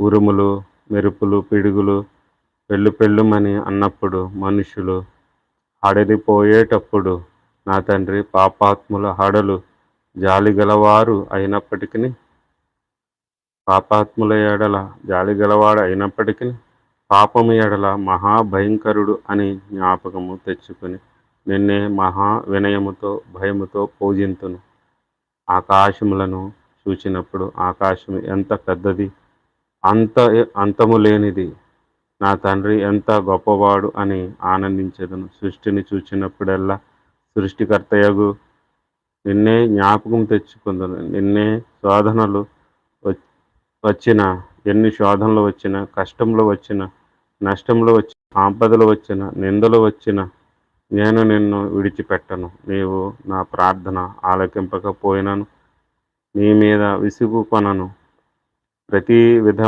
ఉరుములు మెరుపులు పిడుగులు పెళ్ళు పెళ్ళుమని అన్నప్పుడు మనుషులు హడలిపోయేటప్పుడు నా తండ్రి పాపాత్ముల హడలు జాలిగలవారు అయినప్పటికీ పాపాత్ముల ఎడల జాలిగలవాడు అయినప్పటికీ పాపము ఎడల మహాభయంకరుడు అని జ్ఞాపకము తెచ్చుకుని నిన్నే మహా వినయముతో భయముతో పూజింతును. ఆకాశములను చూచినప్పుడు ఆకాశం ఎంత పెద్దది? అంత అంతము లేనిది నా తండ్రి ఎంత గొప్పవాడు అని ఆనందించదును. సృష్టిని చూచినప్పుడల్లా సృష్టికర్తయగు నిన్నే జ్ఞాపకం తెచ్చుకుందను. నిన్నే శోధనలు వచ్చిన ఎన్ని శోధనలు వచ్చిన కష్టంలో వచ్చిన నష్టంలో వచ్చిన ఆపదలు వచ్చిన నిందలు వచ్చిన నేను నిన్ను విడిచిపెట్టను. నీవు నా ప్రార్థన ఆలకింపకపోయినను. నీ మీద విసుగు కొనను. ప్రతి విధ